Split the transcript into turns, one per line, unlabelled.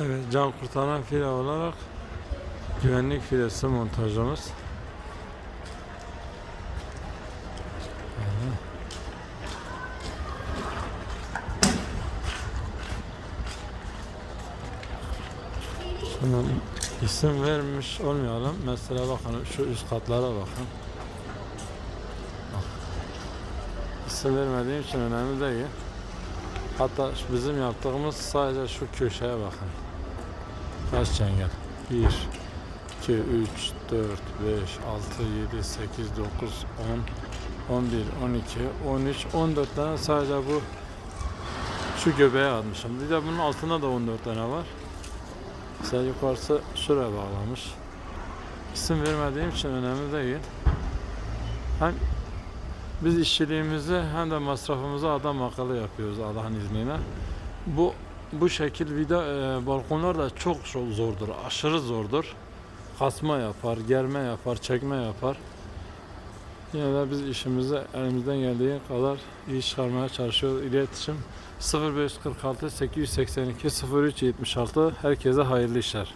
Evet, can kurtaran file olarak güvenlik filesi montajımız. Şuna isim vermiş olmayalım. Mesela bakın şu üst katlara bakın. Bak. İsim vermediğim için önemli değil. Hatta bizim yaptığımız sadece şu köşeye bakın. Kaç çengel? 1, 2, 3, 4, 5, 6, 7, 8, 9, 10, 11, 12, 13, 14 tane sadece bu şu göbeğe atmışım. Bir de bunun altında da 14 tane var. Mesela yukarısı şuraya bağlamış. İsim vermediğim için önemli değil. Hem biz işçiliğimizi hem de masrafımızı adam akıllı yapıyoruz Allah'ın izniyle. Bu bu şekil vida e, balkonlar da çok çok zordur. Aşırı zordur. Kasma yapar, germe yapar, çekme yapar. Yine de biz işimizi elimizden geldiği kadar iyi çıkarmaya çalışıyoruz. İletişim 0546 882 0376 herkese hayırlı işler.